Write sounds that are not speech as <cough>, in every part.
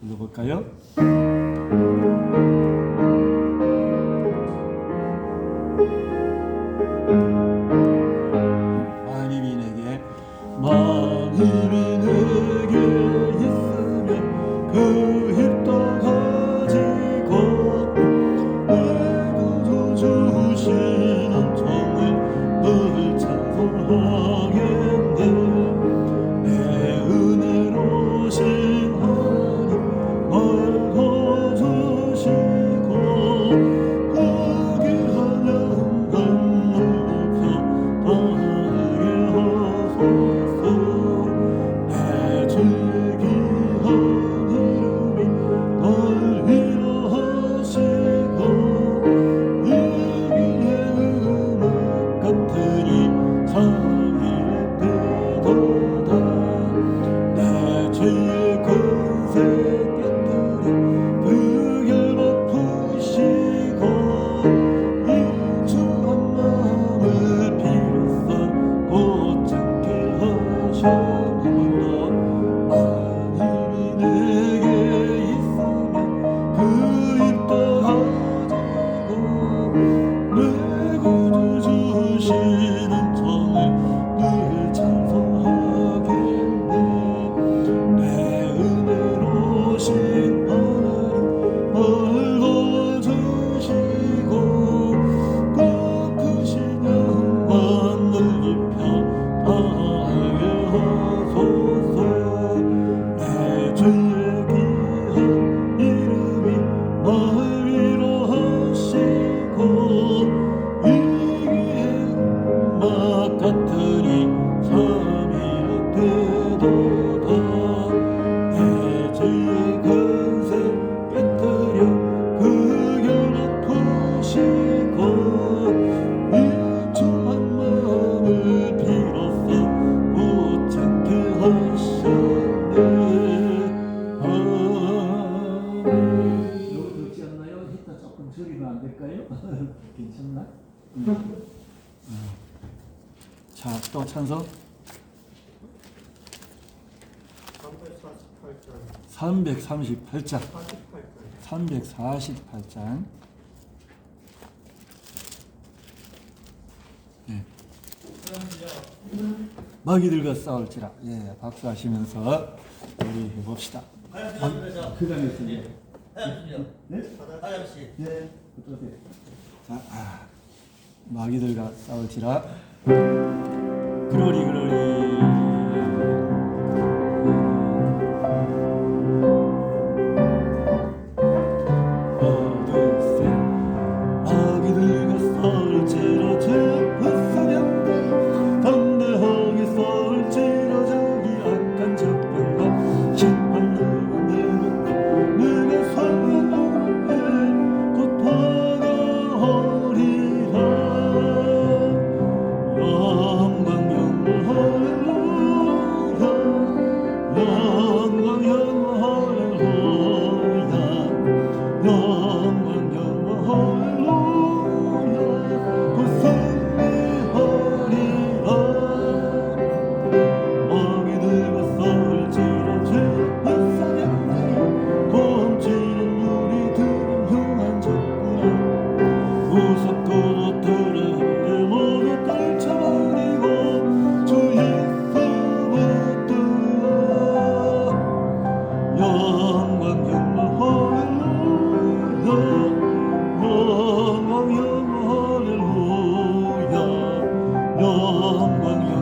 불러볼까요? 같으니 섬이 아프도다 해질 근생 꿰트려 그결 아프시고 일초한 마음을 비로소 붙잡게 하셨네 아멘 이거 듣지 않나요? 히타 조금 줄이면 안 될까요? <laughs> 괜찮나? 음. 또 찬서 338장. 348장. 예. 마귀들과 싸울지라. 예, 예. 박수하시면서 우리 해봅시다. 아, 그 다음에 있습니다. 예. 네? 화장실 네 예. 어떠세요? 자 아, 마귀들과 싸울지라. 그러리 그러리. 阳光 영광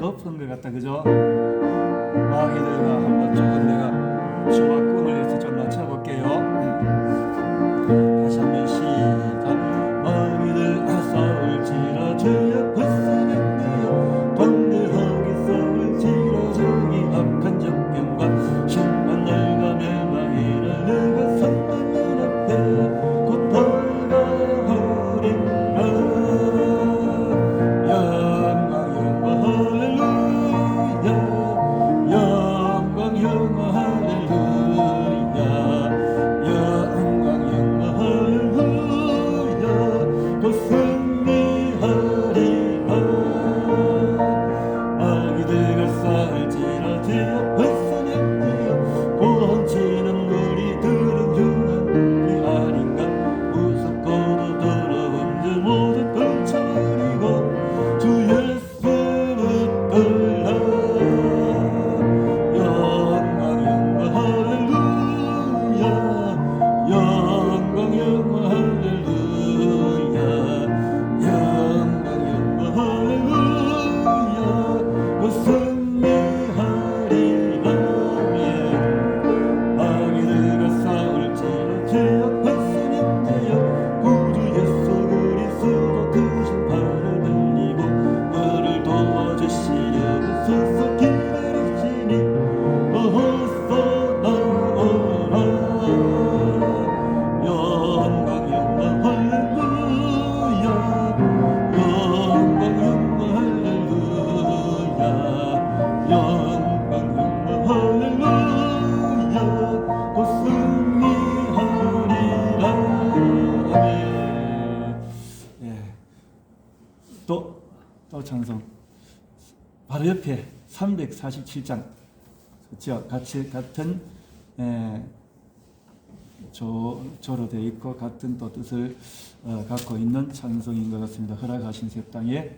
높은 것 같다 그죠? 마귀들과 한번 조금 내가 주막 영 옆에 347장 그렇죠? 같이 같은 에, 조, 조로 되어 있고 같은 또 뜻을 어, 갖고 있는 찬송인 것 같습니다. 허락하신 새 땅에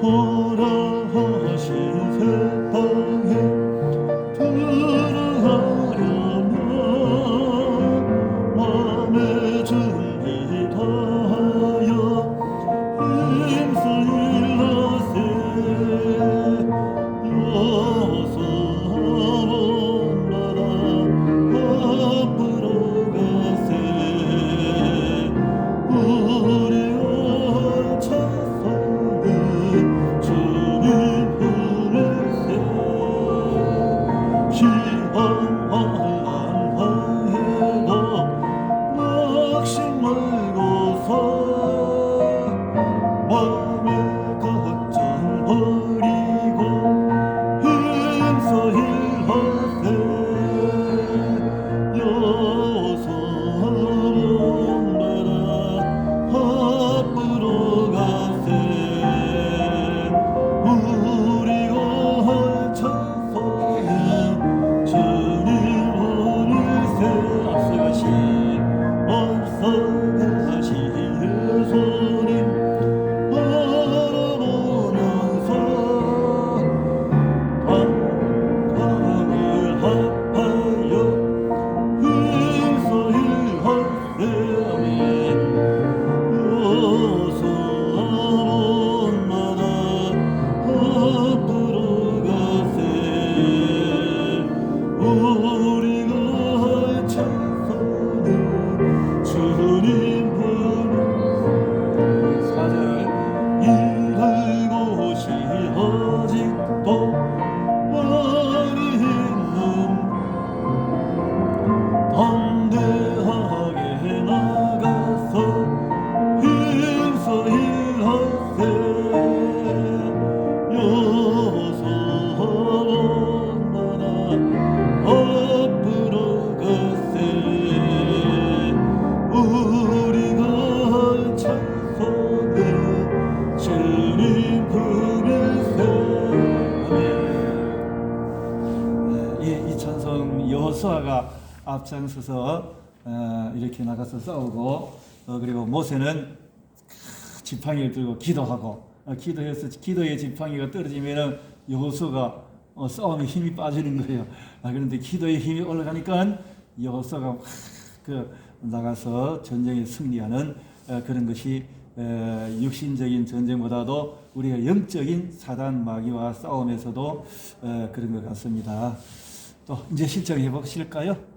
허락하신 새 여호수아가 앞장서서 어, 이렇게 나가서 싸우고 어, 그리고 모세는 지팡이를 들고 기도하고 어, 기도해서 기도의 지팡이가 떨어지면은 여호수아가 어, 싸움에 힘이 빠지는 거예요. 아, 그런데 기도의 힘이 올라가니까 여호수아가 확, 그 나가서 전쟁에 승리하는 어, 그런 것이 에, 육신적인 전쟁보다도 우리가 영적인 사단 마귀와 싸움에서도 어, 그런 것 같습니다. 또 이제 실정해 보실까요?